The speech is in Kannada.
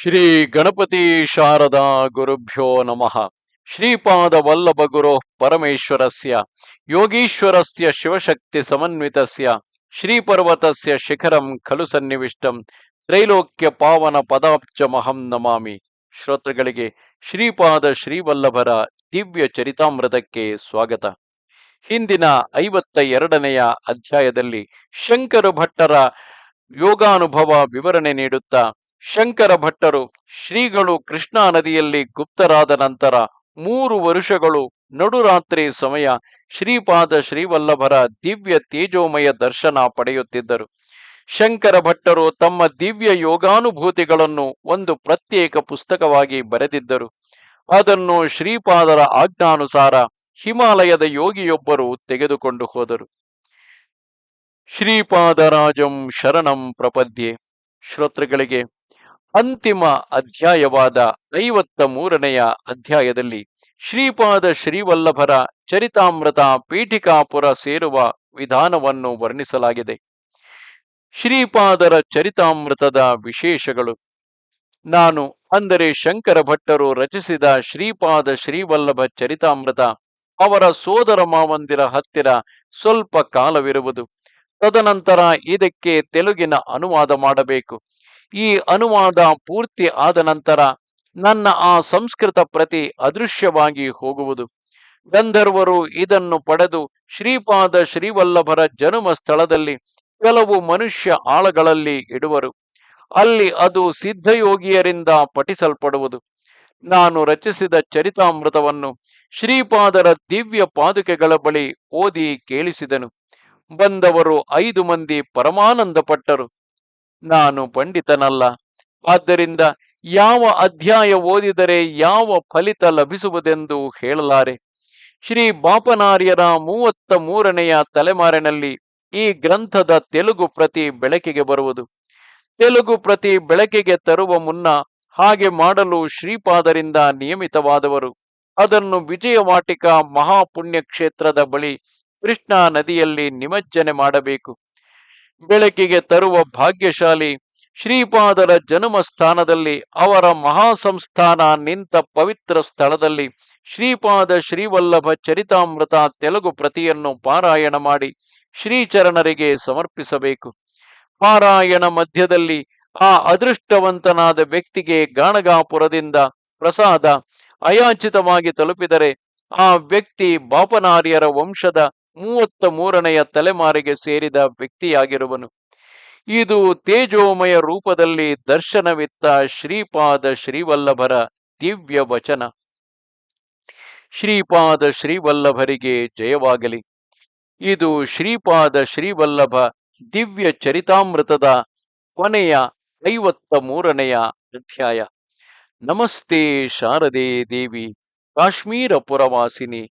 ಶ್ರೀ ಗಣಪತಿ ಶಾರದಾ ಗುರುಭ್ಯೋ ನಮಃ. ಶ್ರೀಪಾದ ವಲ್ಲಭ ಗುರು ಪರಮೇಶ್ವರಸ್ಯ ಯೋಗೀಶ್ವರಸ್ಯ ಶಿವಶಕ್ತಿ ಸಮನ್ವಿತಸ್ಯ, ಶ್ರೀಪರ್ವತಸ್ಯ ಶಿಖರಂ ಖಲು ಸನ್ನಿವಿಷ್ಟಂ, ತ್ರೈಲೋಕ್ಯ ಪಾವನ ಪದಾಬ್ಜಮಹಂ ನಮಾಮಿ. ಶ್ರೋತೃಗಳಿಗೆ ಶ್ರೀಪಾದ ಶ್ರೀವಲ್ಲಭರ ದಿವ್ಯ ಚರಿತಾಮೃತಕ್ಕೆ ಸ್ವಾಗತ. ಹಿಂದಿನ ಐವತ್ತ ಎರಡನೆಯ ಅಧ್ಯಾಯದಲ್ಲಿ ಶಂಕರ ಭಟ್ಟರ ಯೋಗಾನುಭವ ವಿವರಣೆ ನೀಡುತ್ತಾ ಶಂಕರ ಭಟ್ಟರು ಶ್ರೀಗಳು ಕೃಷ್ಣಾ ನದಿಯಲ್ಲಿ ಗುಪ್ತರಾದ ನಂತರ ಮೂರು ವರುಷಗಳು ನಡುರಾತ್ರಿ ಸಮಯ ಶ್ರೀಪಾದ ಶ್ರೀವಲ್ಲಭರ ದಿವ್ಯ ತೇಜೋಮಯ ದರ್ಶನ ಪಡೆಯುತ್ತಿದ್ದರು. ಶಂಕರ ಭಟ್ಟರು ತಮ್ಮ ದಿವ್ಯ ಯೋಗಾನುಭೂತಿಗಳನ್ನು ಒಂದು ಪ್ರತ್ಯೇಕ ಪುಸ್ತಕವಾಗಿ ಬರೆದಿದ್ದರು. ಅದನ್ನು ಶ್ರೀಪಾದರ ಆಜ್ಞಾನುಸಾರ ಹಿಮಾಲಯದ ಯೋಗಿಯೊಬ್ಬರು ತೆಗೆದುಕೊಂಡು ಹೋದರು. ಶ್ರೀಪಾದರಾಜಂ ಶರಣಂ ಪ್ರಪದ್ಯೆ. ಶ್ರೋತೃಗಳಿಗೆ ಅಂತಿಮ ಅಧ್ಯಾಯವಾದ ಐವತ್ತ ಮೂರನೆಯ ಅಧ್ಯಾಯದಲ್ಲಿ ಶ್ರೀಪಾದ ಶ್ರೀವಲ್ಲಭರ ಚರಿತಾಮೃತ ಪೀಠಿಕಾಪುರ ಸೇರುವ ವಿಧಾನವನ್ನು ವರ್ಣಿಸಲಾಗಿದೆ. ಶ್ರೀಪಾದರ ಚರಿತಾಮೃತದ ವಿಶೇಷಗಳು. ನಾನು ಅಂದರೆ ಶಂಕರ ಭಟ್ಟರು ರಚಿಸಿದ ಶ್ರೀಪಾದ ಶ್ರೀವಲ್ಲಭ ಚರಿತಾಮೃತ ಅವರ ಸೋದರ ಮಾವಂದಿರ ಹತ್ತಿರ ಸ್ವಲ್ಪ ಕಾಲವಿರುವುದು. ತದನಂತರ ಇದಕ್ಕೆ ತೆಲುಗಿನ ಅನುವಾದ ಮಾಡಬೇಕು. ಈ ಅನುವಾದ ಪೂರ್ತಿ ಆದ ನಂತರ ನನ್ನ ಆ ಸಂಸ್ಕೃತ ಪ್ರತಿ ಅದೃಶ್ಯವಾಗಿ ಹೋಗುವುದು. ಗಂಧರ್ವರು ಇದನ್ನು ಪಡೆದು ಶ್ರೀಪಾದ ಶ್ರೀವಲ್ಲಭರ ಜನುಮ ಸ್ಥಳದಲ್ಲಿ ಕೆಲವು ಮನುಷ್ಯ ಆಳಗಳಲ್ಲಿ ಇಡುವರು. ಅಲ್ಲಿ ಅದು ಸಿದ್ಧಯೋಗಿಯರಿಂದ ಪಠಿಸಲ್ಪಡುವುದು. ನಾನು ರಚಿಸಿದ ಚರಿತಾಮೃತವನ್ನು ಶ್ರೀಪಾದರ ದಿವ್ಯ ಪಾದುಕೆಗಳ ಬಳಿ ಓದಿ ಕೇಳಿಸಿದನು. ಬಂದವರು ಐದು ಮಂದಿ ಪರಮಾನಂದ ಪಟ್ಟರು ನಾನು ಪಂಡಿತನಲ್ಲ. ಆದ್ದರಿಂದ ಯಾವ ಅಧ್ಯಾಯ ಓದಿದರೆ ಯಾವ ಫಲಿತ ಲಭಿಸುವುದೆಂದು ಹೇಳಲಾರೆ. ಶ್ರೀ ಬಾಪನಾರ್ಯರ ಮೂವತ್ತ ಮೂರನೆಯ ತಲೆಮಾರಿನಲ್ಲಿ ಈ ಗ್ರಂಥದ ತೆಲುಗು ಪ್ರತಿ ಬೆಳಕಿಗೆ ಬರುವುದು. ತೆಲುಗು ಪ್ರತಿ ಬೆಳಕಿಗೆ ತರುವ ಮುನ್ನ ಹಾಗೆ ಮಾಡಲು ಶ್ರೀಪಾದರಿಂದ ನಿಯಮಿತವಾದವರು. ಅದನ್ನು ವಿಜಯವಾಟಿಕ ಮಹಾಪುಣ್ಯ ಕ್ಷೇತ್ರದ ಬಳಿ ಕೃಷ್ಣಾ ನದಿಯಲ್ಲಿ ನಿಮಜ್ಜನೆ ಮಾಡಬೇಕು. ಬೆಳಕಿಗೆ ತರುವ ಭಾಗ್ಯಶಾಲಿ ಶ್ರೀಪಾದರ ಜನ್ಮ ಸ್ಥಾನದಲ್ಲಿ ಅವರ ಮಹಾಸಂಸ್ಥಾನ ನಿಂತ ಪವಿತ್ರ ಸ್ಥಳದಲ್ಲಿ ಶ್ರೀಪಾದ ಶ್ರೀವಲ್ಲಭ ಚರಿತಾಮೃತ ತೆಲುಗು ಪ್ರತಿಯನ್ನು ಪಾರಾಯಣ ಮಾಡಿ ಶ್ರೀಚರಣರಿಗೆ ಸಮರ್ಪಿಸಬೇಕು. ಪಾರಾಯಣ ಮಧ್ಯದಲ್ಲಿ ಆ ಅದೃಷ್ಟವಂತನಾದ ವ್ಯಕ್ತಿಗೆ ಗಾಣಗಾಪುರದಿಂದ ಪ್ರಸಾದ ಅಯಾಚಿತವಾಗಿ ತಲುಪಿದರೆ ಆ ವ್ಯಕ್ತಿ ಬಾಪನಾರ್ಯರ ವಂಶದ ಮೂವತ್ತ ಮೂರನೆಯ ತಲೆಮಾರಿಗೆ ಸೇರಿದ ವ್ಯಕ್ತಿಯಾಗಿರುವನು. ಇದು ತೇಜೋಮಯ ರೂಪದಲ್ಲಿ ದರ್ಶನವಿತ್ತ ಶ್ರೀಪಾದ ಶ್ರೀವಲ್ಲಭರ ದಿವ್ಯ ವಚನ. ಶ್ರೀಪಾದ ಶ್ರೀವಲ್ಲಭರಿಗೆ ಜಯವಾಗಲಿ. ಇದು ಶ್ರೀಪಾದ ಶ್ರೀವಲ್ಲಭ ದಿವ್ಯ ಚರಿತಾಮೃತದ ಕೊನೆಯ ಐವತ್ತ ಮೂರನೆಯ ಅಧ್ಯಾಯ. ನಮಸ್ತೆ ಶಾರದೆ ದೇವಿ, ಕಾಶ್ಮೀರ ಪುರವಾಸಿನಿ.